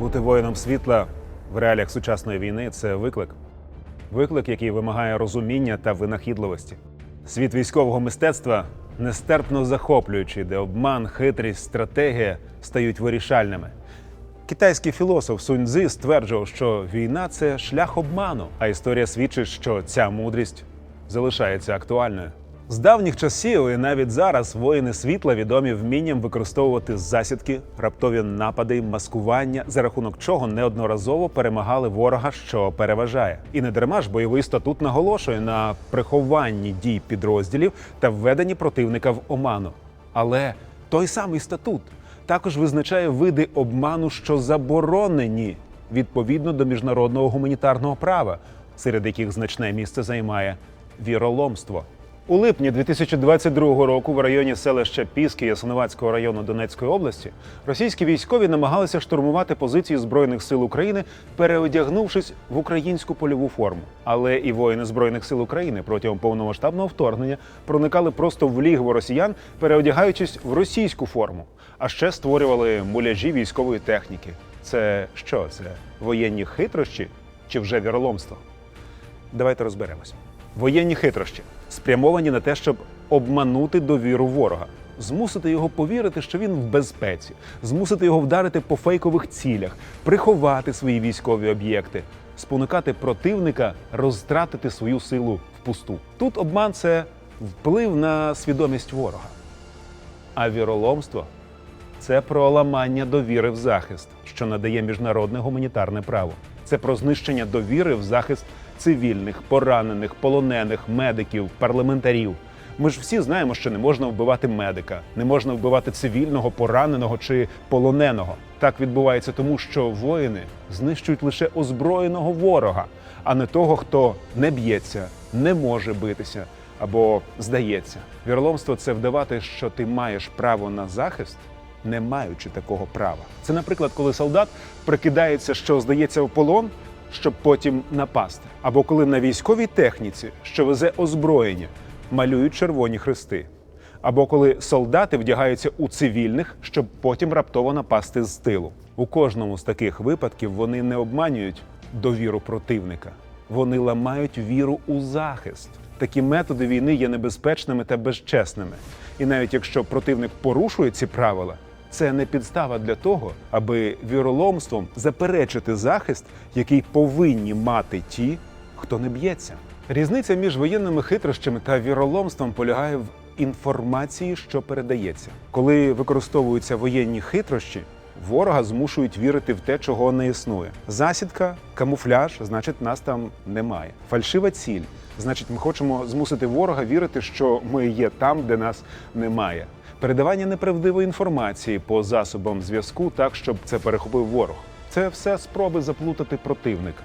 Бути воїном світла в реаліях сучасної війни це виклик. Виклик, який вимагає розуміння та винахідливості. Світ військового мистецтва нестерпно захоплюючий, де обман, хитрість, стратегія стають вирішальними. Китайський філософ Сунь стверджував, що війна це шлях обману, а історія свідчить, що ця мудрість залишається актуальною. З давніх часів і навіть зараз воїни світла відомі вмінням використовувати засідки, раптові напади, маскування, за рахунок чого неодноразово перемагали ворога, що переважає. І не дарма ж бойовий статут наголошує на прихованні дій підрозділів та введенні противника в оману. Але той самий статут також визначає види обману, що заборонені відповідно до міжнародного гуманітарного права, серед яких значне місце займає віроломство. У липні 2022 року в районі селища Піски Ясиновацького району Донецької області російські військові намагалися штурмувати позиції збройних сил України, переодягнувшись в українську польову форму. Але і воїни збройних сил України протягом повномасштабного вторгнення проникали просто в лігво росіян, переодягаючись в російську форму, а ще створювали муляжі військової техніки. Це що? Це воєнні хитрощі чи вже віроломство? Давайте розберемося. Воєнні хитрощі спрямовані на те, щоб обманути довіру ворога, змусити його повірити, що він в безпеці, змусити його вдарити по фейкових цілях, приховати свої військові об'єкти, спонукати противника розтратити свою силу впусту. Тут обман це вплив на свідомість ворога. А віроломство це про ламання довіри в захист, що надає міжнародне гуманітарне право. Це про знищення довіри в захист цивільних, поранених, полонених, медиків, парламентарів. Ми ж всі знаємо, що не можна вбивати медика, не можна вбивати цивільного, пораненого чи полоненого. Так відбувається тому, що воїни знищують лише озброєного ворога, а не того, хто не б'ється, не може битися або здається. Віроломство це вдавати, що ти маєш право на захист, не маючи такого права. Це, наприклад, коли солдат прикидається, що здається в полон, щоб потім напасти, або коли на військовій техніці, що везе озброєння, малюють червоні хрести, або коли солдати вдягаються у цивільних, щоб потім раптово напасти з тилу. У кожному з таких випадків вони не обманюють довіру противника, вони ламають віру у захист. Такі методи війни є небезпечними та безчесними. І навіть якщо противник порушує ці правила, це не підстава для того, аби віроломством заперечити захист, який повинні мати ті, хто не б'ється. Різниця між воєнними хитрощами та віроломством полягає в інформації, що передається. Коли використовуються воєнні хитрощі, ворога змушують вірити в те, чого не існує. Засідка, камуфляж, значить, нас там немає. Фальшива ціль, значить, ми хочемо змусити ворога вірити, що ми є там, де нас немає. Передавання неправдивої інформації по засобам зв'язку так, щоб це перехопив ворог. Це все спроби заплутати противника.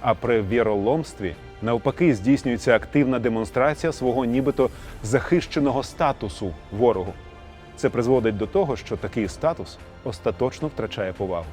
А при віроломстві навпаки здійснюється активна демонстрація свого нібито захищеного статусу ворогу. Це призводить до того, що такий статус остаточно втрачає повагу.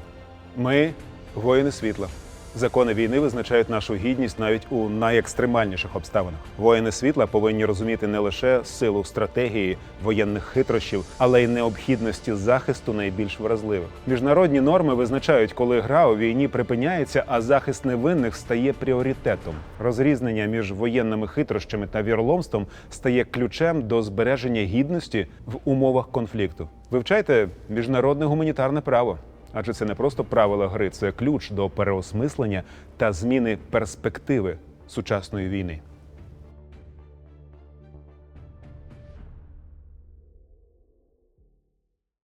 Ми воїни світла. Закони війни визначають нашу гідність навіть у найекстремальніших обставинах. Воїни світла повинні розуміти не лише силу стратегії воєнних хитрощів, але й необхідності захисту найбільш вразливих. Міжнародні норми визначають, коли гра у війні припиняється, а захист невинних стає пріоритетом. Розрізнення між воєнними хитрощами та віроломством стає ключем до збереження гідності в умовах конфлікту. Вивчайте міжнародне гуманітарне право. Адже це не просто правила гри, це ключ до переосмислення та зміни перспективи сучасної війни.